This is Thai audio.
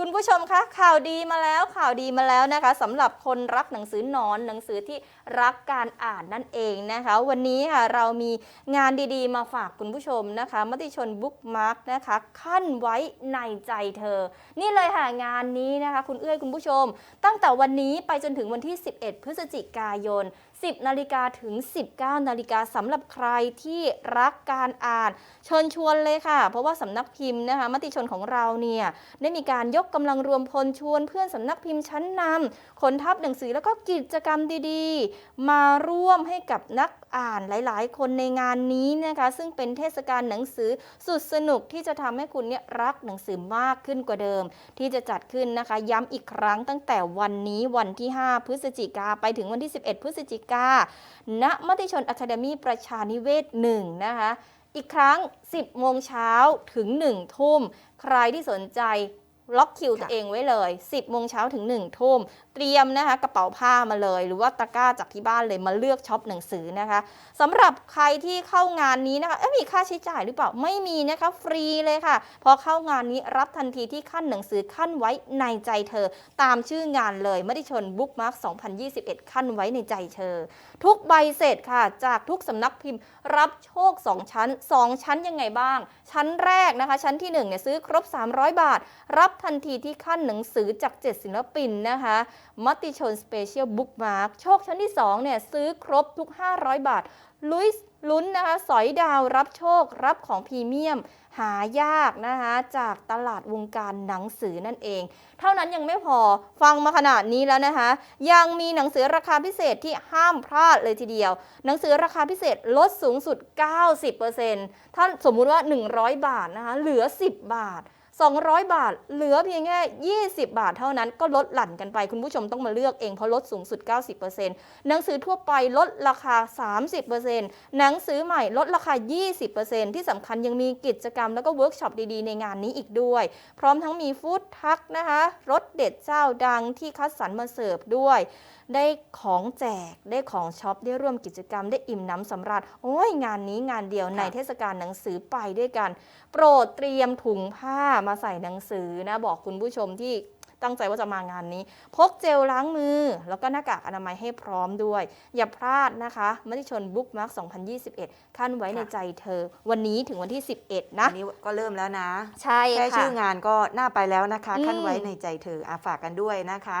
คุณผู้ชมคะข่าวดีมาแล้วข่าวดีมาแล้วนะคะสำหรับคนรักหนังสือหนอนหนังสือที่รักการอ่านนั่นเองนะคะ วันนี้ค่ะเรามีงานดีๆ มาฝากคุณผู้ชมนะคะ มติชนบุ๊กมาร์กนะคะขั้นไว้ในใจเธอ นี่เลยค่ะงานนี้นะคะ คุณเอื้อยคุณผู้ชม ตั้งแต่วันนี้ไปจนถึงวันที่ 11 พฤศจิกายน10 นาฬิกาถึง 19 นาฬิกาสำหรับใครที่รักการอ่าน เชิญชวนเลยค่ะ เพราะว่าสำนักพิมพ์นะคะมติชนของเราเนี่ยได้มีการยกกำลังรวมพลชวนเพื่อนสำนักพิมพ์ชั้นนำขนทัพหนังสือแล้วก็กิจกรรมดีๆ มาร่วมให้กับนักอ่านหลาย ๆ คนในงานนี้นะคะ ซึ่งเป็นเทศกาลหนังสือสุดสนุกที่จะทำให้คุณเนี่ยรักหนังสือมากขึ้นกว่าเดิม ที่จะจัดขึ้นนะคะ ย้ำอีกครั้งตั้งแต่วันนี้วันที่ 5 พฤศจิกาไปถึงวันที่ 11 พฤศจิกาณ มติชนอะคาเดมีประชานิเวศ1นะคะ อีกครั้ง 10 โมงเช้าถึง 1 ทุ่ม ใครที่สนใจ ล็อกคิวค่ะตัวเองไว้เลย 10โมงเช้าถึง1ทุ่ม เตรียมนะคะกระเป๋าผ้ามาเลย หรือว่าตะกร้าจากที่บ้านเลยมาเลือกช็อปหนังสือนะคะสำหรับใครที่เข้างานนี้นะคะเอ๊ะมีค่าใช้จ่ายหรือเปล่าไม่มีนะคะฟรีเลยค่ะ พอเข้างานนี้รับทันทีที่ขั้นหนังสือขั้นไว้ในใจเธอ ตามชื่องานเลยมติชนบุ๊กมาร์ก2021 ขั้นไว้ในใจเธอ ทุกใบเสร็จค่ะ จากทุกสำนักพิมพ์รับโชค 2 ชั้น 2 ชั้นยังไงบ้าง ชั้นแรกนะคะ ชั้นที่1เนี่ยซื้อครบ 300 บาท รับทันทีที่ขั้นหนังสือจาก 7 ศิลปินนะคะมติชนสเปเชียลบุ๊กมาร์กโชคชั้นที่ 2 เนี่ย ซื้อครบทุก 500 บาท ลุยส์ลุ้นนะคะ สอยดาวรับโชครับของพรีเมียม หายากนะคะ จากตลาดวงการหนังสือนั่นเอง เท่านั้นยังไม่พอฟังมาขนาดนี้แล้วนะคะ ยังมีหนังสือราคาพิเศษที่ห้ามพลาดเลยทีเดียว หนังสือราคาพิเศษลดสูงสุด 90%ถ้าสมมุติว่า 100 บาทนะคะเหลือ 10 บาท 200 บาท เหลือเพียงแค่ 20 บาทเท่านั้นก็ลดหลั่นกันไป คุณผู้ชมต้องมาเลือกเองเพราะลดสูงสุด 90%หนังสือทั่วไปลดราคา 30%หนังสือใหม่ลดราคา 20%ที่สำคัญยังมีกิจกรรมแล้วก็เวิร์กช็อปดีๆ ในงานนี้อีกด้วย พร้อมทั้งมีฟู้ดทักนะคะรสเด็ดเจ้าดังที่คัดสรรมาเสิร์ฟด้วยได้ของแจก ได้ของช็อป ได้ร่วมกิจกรรม ได้อิ่มน้ำสำราญ โอ้ยงานนี้งานเดียวในเทศกาลหนังสือไปด้วยกัน โปรดเตรียมถุงผ้ามาใส่หนังสือนะบอกคุณผู้ชมที่ตั้งใจว่าจะมางานนี้ พกเจลล้างมือ แล้วก็หน้ากากอนามัยให้พร้อมด้วย อย่าพลาดนะคะมติชนบุ๊กมาร์ก2021 ขั้นไว้ในใจเธอ วันนี้ถึงวันที่ 11 นะอันนี้ก็เริ่มแล้วนะ ใช่แค่ค่ะชื่องานก็น่าไปแล้วนะคะอืมขั้นไว้ในใจเธออาฝากกันด้วยนะคะ